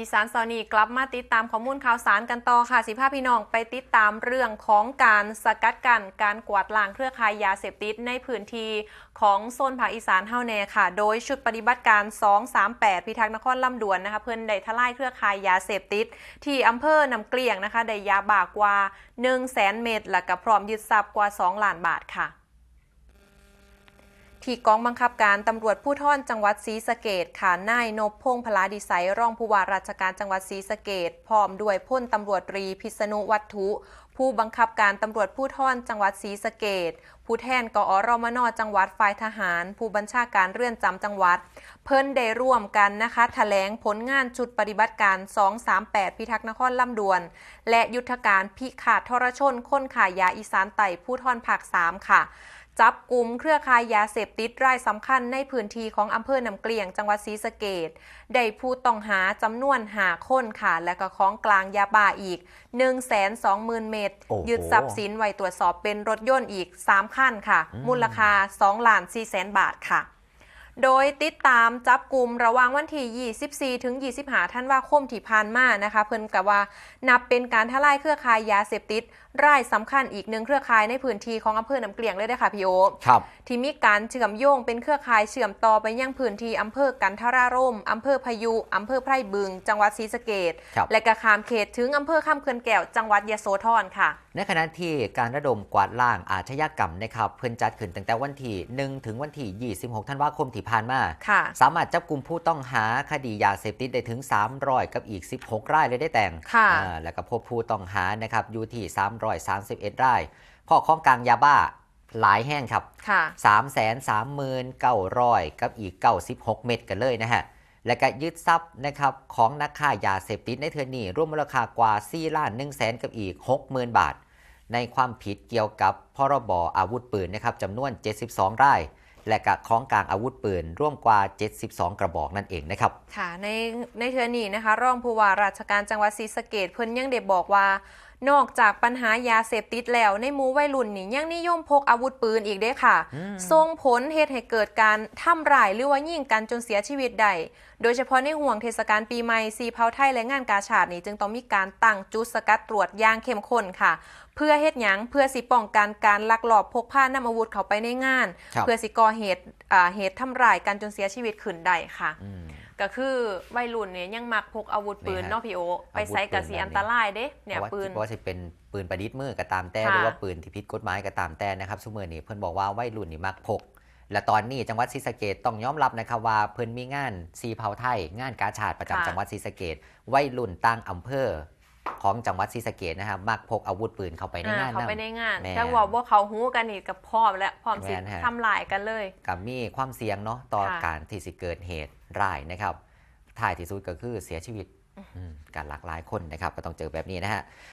อีสานเสาร์นีกลับมาติดตามข้อมูลข่าวสารกันต่อค่ะสิภาพพี่น้องไปติดตามเรื่องของการสกัดกันการกวาดล้างเครือข่ายยาเสพติดในพื้นที่ของโซนภาคอีสานเฮาแน่ค่ะ โดยชุดปฏิบัติการ 238 พิทักษ์นครลำดวนนะคะเพิ่นได้ทลายเครือข่ายยาเสพติด ที่อำเภอนำเกลียงนะคะได้ยาบากว่า 1 0 0 0 0แสนเม็ดและก็พร้อมยึดทรัพย์กว่า 2 ล้านบาทค่ะ ที่กองบังคับการตำรวจผู้ท่อนจังหวัดศรีสะเกดค่ะนายนพพงพลาดิไสยรองผู้ว่าราชการจังหวัดศรีสะเกดพร้อมด้วยพ้นตำรวจตรีพิษณุวัตถุ ผู้บังคับการตำรวจผู้ท่อนจังหวัดศรีสะเกดผู้แทนกอรมนจังหวัดฝ่ายทหาร ผู้บัญชาการเรือนจำจังหวัด เพิ่นได้ร่วมกันนะคะแถลงผลงานชุดปฏิบัติการ 238 พิทักษ์นครลำดวน และยุทธการพิขาดทรชนค้นขายยาอีสานไต่ผู้ท่อนภาค 3 ค่ะ จับกลุ่มเครือข่ายยาเสพติดรายสำคัญในพื้นที่ของอำเภอนำเกลียงจังหวัดศรีสะเกดได้ผู้ต้องหาจำนวนหาคนค่ะ และก็ของกลางยาบ้าอีก 120,000 เม็ดโอ้โหยึดทรัพย์สินไว้ตรวจสอบเป็นรถยนต์อีก 3 คันค่ะอืมมูลค่า2ล้าน4แสนบาทค่ะ โดยติดตามจับกลุ่มระหว่างวันที่ 24 ถึง 25ธันวาคมที่ผ่านมานะคะ เพิ่นกับว่านับเป็นการทลายเครือข่ายยาเสพติดรายสำคัญอีกหนึ่งเครือข่ายในพื้นที่ของอำเภอน้ำเกลียงเลยเด้อค่ะพี่โอครับที่มีการเชื่อมโยงเป็นเครือข่ายเชื่อมต่อไปยังพื้นที่อำเภอกันทรารมอำเภอพายุอำเภอไพร่บึง จังหวัดศรีสะเกดครับและกระขามเขตถึงอำเภอข้ามเขื่อนแก้วจังหวัดยะโสธรค่ะ ในขณะที่การระดมกวาดล้างอาชญากรรมนะครับเพิ่นจัดขึ้นตั้งแต่วันที่ 1 ถึงวันที่ 26 ธันวาคมที่ผ่านมาสามารถจับกลุ่มผู้ต้องหาคดียาเสพติดได้ถึง 300 กับอีก 16 รายเลยได้แต่งแล้วก็พบผู้ต้องหานะครับอยู่ที่ 331 รายข้อข้องกลางยาบ้าหลายแห้งครับค่ะ3 3 9 0 0 กับอีก 96 เม็ดกันเลยนะฮะและก็ยึดทรัพย์นะครับของนักค้ายาเสพติดในเทือนนี้ร่วมมูลค่ากว่า4ล้าน1แสนกับอีก 60,000 บาท ในความผิดเกี่ยวกับพรบอาวุธปืนนะครับจำนวน 72 ราย และก็ของกลางอาวุธปืน ร่วมกว่า 72 กระบอกนั่นเองนะครับค่ะในในเทือนี้นะคะ รองผู้ว่าราชการจังหวัดศรีสะเกดเพิ่นยังได้บอกว่า นอกจากปัญหายาเสพติดแล้ว ในหมู่วัยรุ่นนี่ยังนิยมพกอาวุธปืนอีกเด้ค่ะอืมส่งผลเหตุให้เกิดการทำร้ายหรือว่ายิงกันจนเสียชีวิตได้โดยเฉพาะในห่วงเทศกาลปีใหม่สีเผาไทยและงานกาชาดนี่จึงต้องมีการตั้งจุดสกัดตรวจอย่างเข้มข้นค่ะ เพื่อเฮ็ดหยังเพื่อสิป้องกันการลักลอบพกพานำอาวุธเข้าไปในงานครับเพื่อสิก่อเหตุอ่าเหตุทำร้ายกันจนเสียชีวิตขึ้นได้ค่ะอืม ก็คือวัยรุ่นเนี่ยยังมักพกอาวุธปืนนี่ฮะเนาะพี่โอ ไปอาวุธใส่กับปืนสีแบบนี้อันตรายเด้เนี่ยเพราะว่าปืนเพราะว่าจะเป็นปืนประดิษฐ์มือก็ตามแต่ค่ะหรือว่าปืนที่ผิดกฎหมายก็ตามแต่นะครับสมือนี้เพิ่นบอกว่าวัยรุ่นนี่มักพก และตอนนี้จังหวัดศรีสะเกดต้องยอมรับนะครับว่าเพิ่นมีงานซีเผาไทยงานกาชาดประจำจังหวัดศรีสะเกดวัยรุ่นต่างอำเภอ ของจังหวัดศรีสะเกดนะครับมักพกอาวุธปืนเข้าไปในอ่างานเขาไปนำในงานแม่นถ้าว่าว่าเขาหูกันนี่กับพร้อมและพร้อมสิแม่นฮะทำลายกันเลยกับมีความเสี่ยงเนาะต่อค่ะการที่สิเกิดเหตุร้ายนะครับท้ายที่สุดก็คือเสียชีวิตอืมการหลากหลายคนนะครับก็ต้องเจอแบบนี้นะฮะ